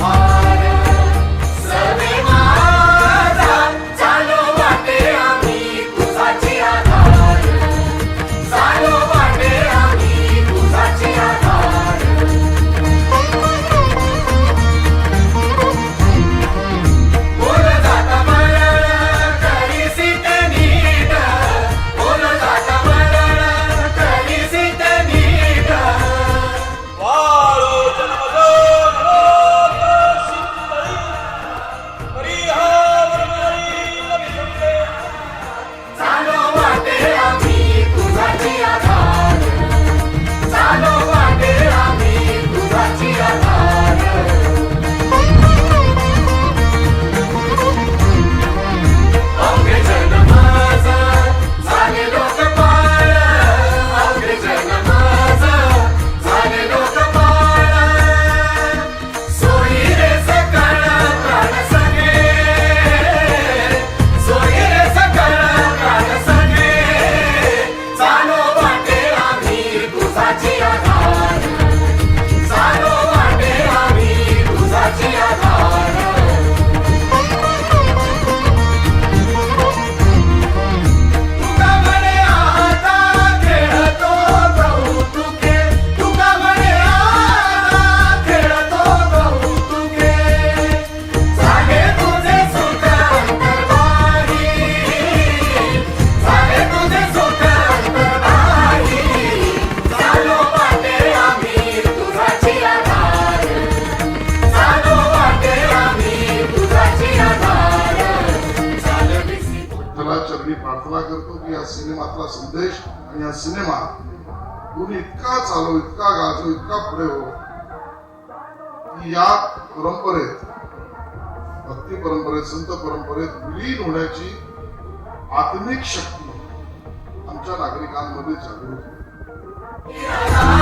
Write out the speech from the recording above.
heart. प्रार्थना करतो की या सिनेमातला संदेश आणि या सिनेमा तुम्ही इतका चालू इतका गाजो इतका पुढे हो की या परंपरेत भक्ती परंपरेत संत परंपरेत विलीन होण्याची आत्मिक शक्ती आमच्या नागरिकांमध्ये जागृत होईल.